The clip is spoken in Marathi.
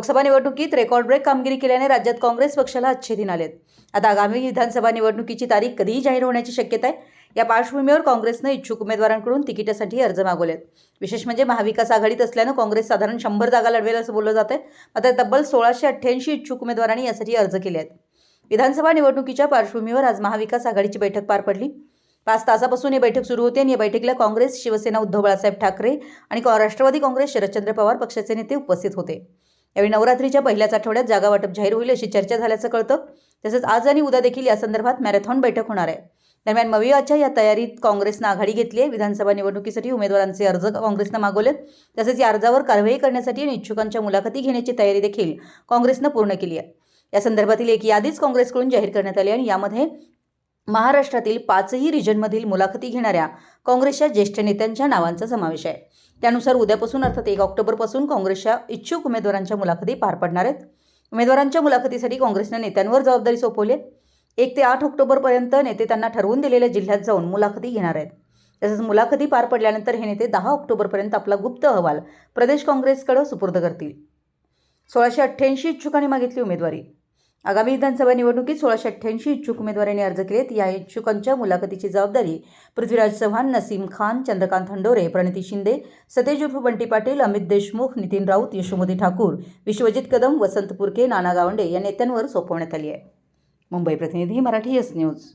लोकसभा निवडणुकीत रेकॉर्ड ब्रेक कामगिरी केल्याने राज्यात काँग्रेस पक्षाला अच्छे दिन आलेत. आता आगामी विधानसभा निवडणुकीची तारीख कधीही जाहीर होण्याची शक्यता आहे. या पार्श्वभूमीवर काँग्रेसनं इच्छुक उमेदवारांकडून तिकिटासाठी अर्ज मागवलेत. विशेष म्हणजे महाविकास आघाडीत असल्यानं काँग्रेस साधारण शंभर जागा लढवेल असं बोललं जात आहे मात्र तब्बल सोळाशे अठ्ठ्याऐंशी इच्छुक उमेदवारांनी यासाठी अर्ज केले आहेत विधानसभा निवडणुकीच्या पार्श्वभूमीवर आज महाविकास आघाडीची बैठक पार पडली. पाच तासापासून ही बैठक सुरू होते आणि या बैठकीला काँग्रेस शिवसेना उद्धव बाळासाहेब ठाकरे आणि राष्ट्रवादी काँग्रेस शरदचंद्र पवार पक्षाचे नेते उपस्थित होते. यावेळी नवरात्रीच्या पहिल्याच आठवड्यात जागा वाटप जाहीर होईल अशी चर्चा झाल्याचं कळतं. तसंच आज आणि उद्या देखील या संदर्भात मॅरेथॉन बैठक होणार आहे. दरम्यान मवियाच्या या तयारीत काँग्रेसनं आघाडी घेतली आहे. विधानसभा निवडणुकीसाठी उमेदवारांचे अर्ज काँग्रेसनं मागवलेत. तसेच या अर्जावर कारवाई करण्यासाठी आणि इच्छुकांच्या मुलाखती घेण्याची तयारी देखील काँग्रेसनं पूर्ण केली आहे. या संदर्भातील एक यादीच काँग्रेसकडून जाहीर करण्यात आली आणि यामध्ये महाराष्ट्रातील पाचही रिजनमधील मुलाखती घेणाऱ्या काँग्रेसच्या ज्येष्ठ नेत्यांच्या नावांचा समावेश आहे. त्यानुसार उद्यापासून अर्थात एक ऑक्टोबरपासून काँग्रेसच्या इच्छुक उमेदवारांच्या मुलाखती पार पडणार आहेत. उमेदवारांच्या मुलाखतीसाठी काँग्रेसनं नेत्यांवर जबाबदारी सोपवली आहे. एक ते आठ ऑक्टोबरपर्यंत नेते त्यांना ठरवून दिलेल्या जिल्ह्यात जाऊन मुलाखती घेणार आहेत. तसंच मुलाखती पार पडल्यानंतर हे नेते दहा ऑक्टोबरपर्यंत आपला गुप्त अहवाल प्रदेश काँग्रेसकडे सुपूर्द करतील. सोळाशे अठ्ठ्याऐंशी इच्छुकांनी मागितली उमेदवारी. आगामी विधानसभा निवडणुकीत सोळाशे अठ्ठ्याऐंशी इच्छुक उमेदवारांनी अर्ज केलेत. या इच्छुकांच्या मुलाखतीची जबाबदारी पृथ्वीराज चव्हाण नसीम खान चंद्रकांत हंडोरे प्रणिती शिंदे सतेज उर्फ बंटी पाटील अमित देशमुख नितीन राऊत यशोमती ठाकूर विश्वजित कदम वसंत पुरके नाना गावंडे या नेत्यांवर सोपवण्यात आली आहे. मुंबई प्रतिनिधी मराठी एस न्यूज.